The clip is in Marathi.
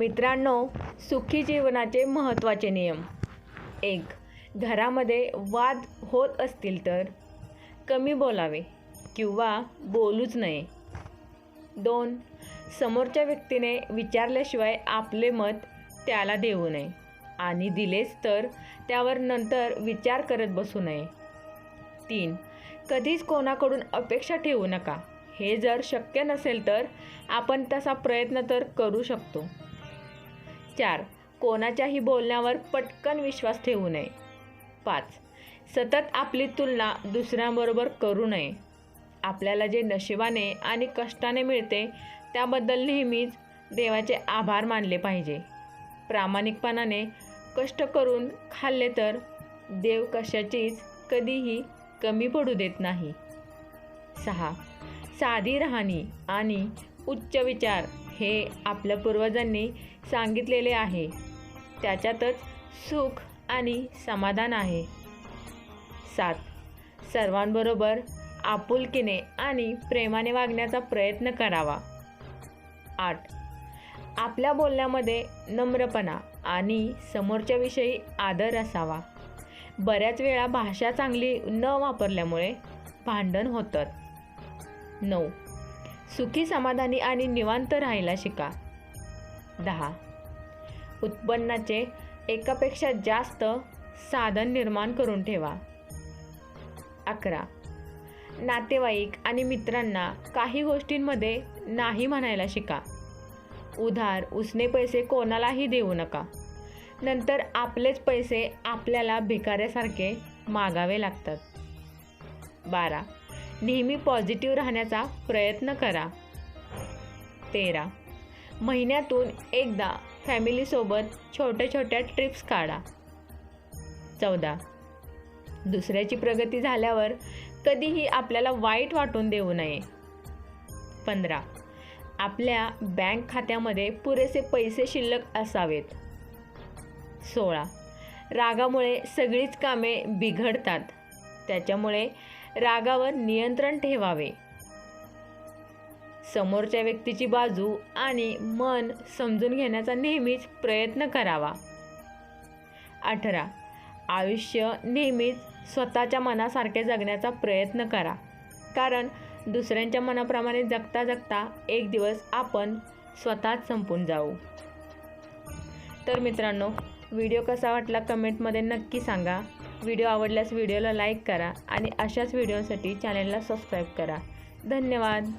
मित्रांनो सुखी जीवनाचे महत्त्वाचे नियम. एक घरामध्ये वाद होत असतील तर कमी बोलावे किंवा बोलूच नये. दोन समोरच्या व्यक्तीने विचारल्याशिवाय आपले मत त्याला देऊ नये आणि दिलेच तर त्यावर नंतर विचार करत बसू नये. तीन कधीच कोणाकडून अपेक्षा ठेवू नका. हे जर शक्य नसेल तर आपण तसा प्रयत्न तर करू शकतो. चार. कोणाच्याही बोलण्यावर पटकन विश्वास ठेवू नये. पाच. सतत आपली तुलना दुसऱ्यांबरोबर करू नये. आपल्याला जे नशिबाने आणि कष्टाने मिळते त्याबद्दल नेहमीच देवाचे आभार मानले पाहिजे. प्रामाणिकपणाने कष्ट करून खाल्ले तर देव कशाचीच कधीही कमी पडू देत नाही. सहा. साधी राहणी आणि उच्च विचार हे आपल्या पूर्वजांनी सांगितलेले आहे. त्याच्यातच सुख आणि समाधान आहे. सात. सर्वांबरोबर आपुलकीने आणि प्रेमाने वागण्याचा प्रयत्न करावा. आठ. आपल्या बोलण्यामध्ये नम्रपणा आणि समोरच्याविषयी आदर असावा. बऱ्याच वेळा भाषा चांगली न वापरल्यामुळे भांडण होतात नऊ. सुखी समाधानी आणि निवांत राहायला शिका. दहा. उत्पन्नाचे एकापेक्षा जास्त साधन निर्माण करून ठेवा. अकरा. नातेवाईक आणि मित्रांना काही गोष्टींमध्ये नाही म्हणायला शिका. उधार उसने पैसे कोणालाही देऊ नका. नंतर आपलेच पैसे आपल्याला भिकाऱ्यासारखे मागावे लागतात. बारा. नेहमी पॉझिटिव्ह राहण्याचा प्रयत्न करा. तेरा. महिन्यातून एकदा फॅमिलीसोबत छोट्या छोट्या ट्रिप्स काढा. चौदा. दुसऱ्याची प्रगती झाल्यावर कधीही आपल्याला वाईट वाटून देऊ नये. पंधरा. आपल्या बँक खात्यामध्ये पुरेसे पैसे शिल्लक असावेत. सोळा. रागामुळे सगळीच कामे बिघडतात. त्याच्यामुळे रागावर नियंत्रण ठेवावे. समोरच्या व्यक्तीची बाजू आणि मन समजून घेण्याचा नेहमीच प्रयत्न करावा. अठरा. आयुष्य नेहमीच स्वतःच्या मनासारखे जगण्याचा प्रयत्न करा. कारण दुसऱ्यांच्या मनाप्रमाणे जगता जगता एक दिवस आपण स्वतःच संपून जाऊ. तर मित्रांनो व्हिडिओ कसा वाटला कमेंटमध्ये नक्की सांगा. व्हिडिओ आवडल्यास व्हिडिओला लाईक करा आणि अशाच व्हिडिओसाठी चॅनलला सबस्क्राईब करा. धन्यवाद.